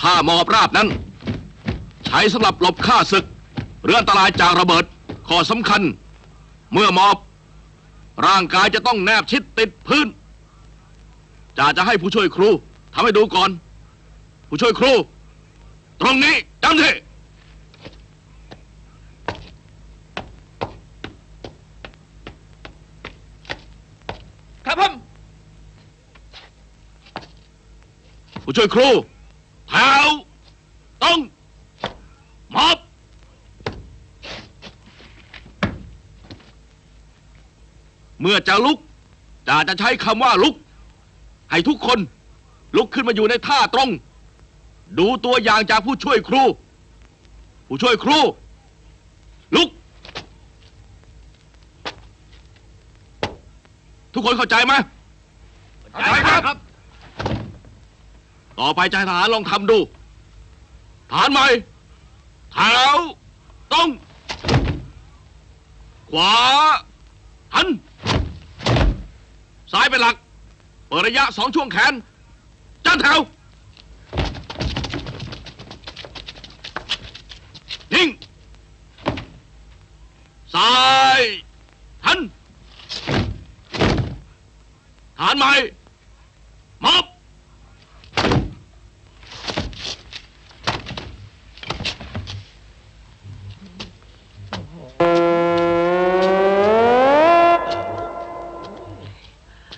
ท่าหมอบราบนั้น ใช้สำหรับหลบฆ่าศึก เรืออันตรายจากระเบิดข้อสำคัญ เมื่อหมอบ ร่างกายจะต้องแนบชิดติดพื้นจ่าจะให้ผู้ช่วยครูทำให้ดูก่อน ผู้ช่วยครู ตรงนี้จำที่ครับผมผู้ช่วยครูแถวต้องมอบ เมื่อจะลุกจ่าจะใช้คำว่าลุก ให้ทุกคนลุกขึ้นมาอยู่ในท่าตรง ดูตัวอย่างจากผู้ช่วยครู ผู้ช่วยครู ลุก ทุกคนเข้าใจไหมเข้าใจครับ ต่อไปใจทหารลองทำดู ฐานใหม่แถวตรงขวาหัน ซ้ายเป็นหลัก เปิดระยะสองช่วงแขนจันแถว นิ่ง ซ้าย หัน ฐานใหม่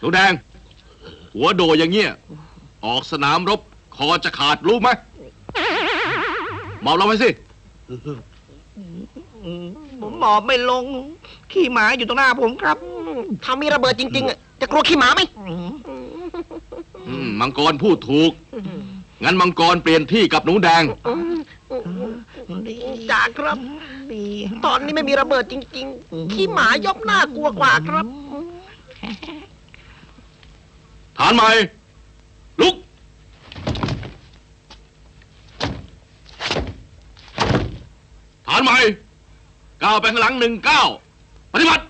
หนูแดง หัวโดอย่างเงี้ย ออกสนามรบ คอจะขาดรู้ไหมเมาเราไปสิ ผมหมอบไม่ลง ขี้หมาอยู่ตรงหน้าผมครับ ถ้ามีระเบิดจริง ๆอะจะกลัวขี้หมาไหมอืมมังกรพูดถูก งั้นมังกรเปลี่ยนที่กับหนูแดง จ่าครับ ตอนนี้ไม่มีระเบิดจริง ๆ ขี้หมายกหน้ากลัวกว่าครับ ฐานใหม่ ลุก ฐานใหม่ก้าวไปข้างหลังหนึ่งก้าวปฏิบัติ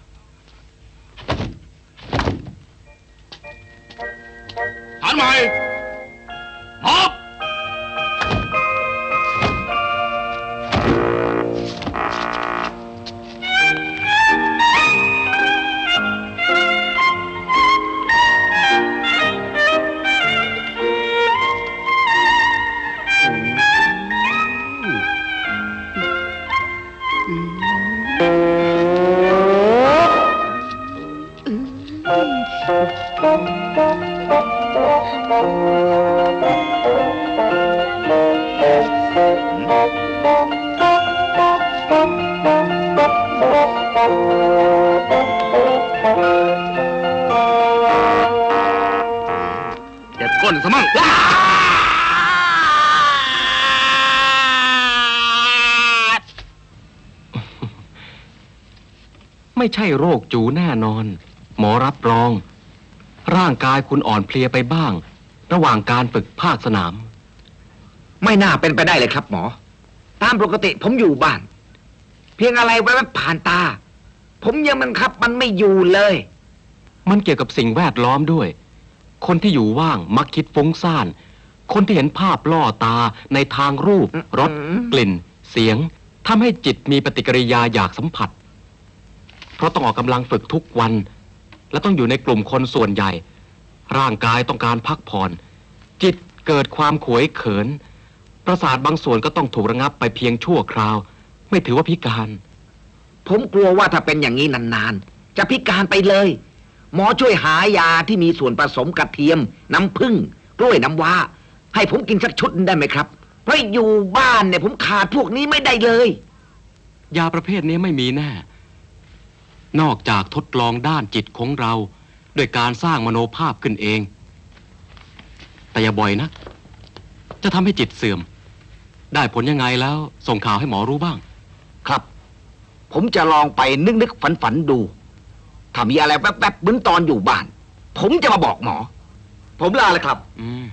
ซะมั่งไม่ใช่โรคจูแน่นอน หมอรับรอง ร่างกายคุณอ่อนเพลียไปบ้าง ระหว่างการฝึกภาคสนาม ไม่น่าเป็นไปได้เลยครับหมอ ตามปกติผมอยู่บ้าน เพียงอะไรแวบๆผ่านตา ผมยังมันครับมันไม่อยู่เลย มันเกี่ยวกับสิ่งแวดล้อมด้วย คนที่อยู่ว่างมักคิดฟุ้งซ่าน คนที่เห็นภาพล่อตาในทางรูปอืมรสอืมกลิ่น เสียงทำให้จิตมีปฏิกิริยาอยากสัมผัส เพราะต้องออกกำลังฝึกทุกวัน และต้องอยู่ในกลุ่มคนส่วนใหญ่ ร่างกายต้องการพักผ่อน จิตเกิดความขวยเขิน ประสาทบางส่วนก็ต้องถูกระงับไปเพียงชั่วคราว ไม่ถือว่าพิการ ผมกลัวว่าถ้าเป็นอย่างนี้นานๆ จะพิการไปเลย หมอช่วยหายาที่มีส่วนผสมกระเทียม น้ำผึ้งกล้วยน้ำว้า ให้ผมกินสักชุดหนึ่งได้ไหมครับ เพราะอยู่บ้านเนี่ยผมขาดพวกนี้ไม่ได้เลย ยาประเภทนี้ไม่มีแน่ นอกจากทดลองด้านจิตของเราด้วยการสร้างมโนภาพขึ้นเอง แต่อย่าบ่อยนะจะทำให้จิตเสื่อม ได้ผลยังไงแล้วส่งข่าวให้หมอรู้บ้าง ครับ ผมจะลองไปนึกนึกฝันฝันๆดู ถ้ามีอะไรแป๊บๆเหมือนตอนอยู่บ้าน ผมจะมาบอกหมอ ผมลาเลยครับ อืม